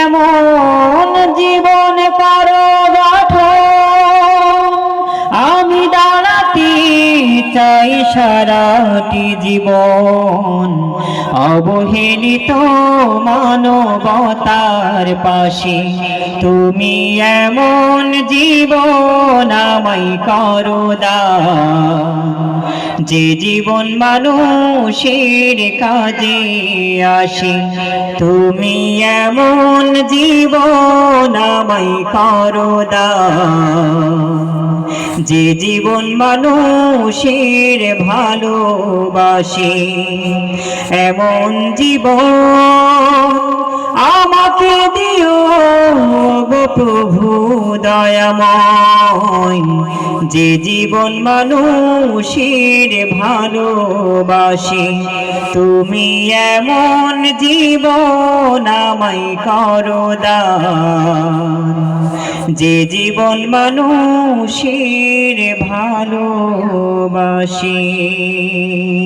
এমন জীবন কারও গঠন। আমি দাঁড়াতে চাই সারাটি জীবন। অবহেলিত মানবতার পাশে তুমি এমন জীবন আমায় করো যে জীবন মানুষের কাজে আসে, তুমি এমন জীবন আমায় করো দান যে জীবন মানুষের ভালোবাসে, এমন জীবন আমাকে দিও গো প্রভু দয়াময়। যে জীবন মানুষের ভালোবাসে, তুমি এমন জীবন আমায় করো দান। যে জীবন মানুষের ভালোবাসে।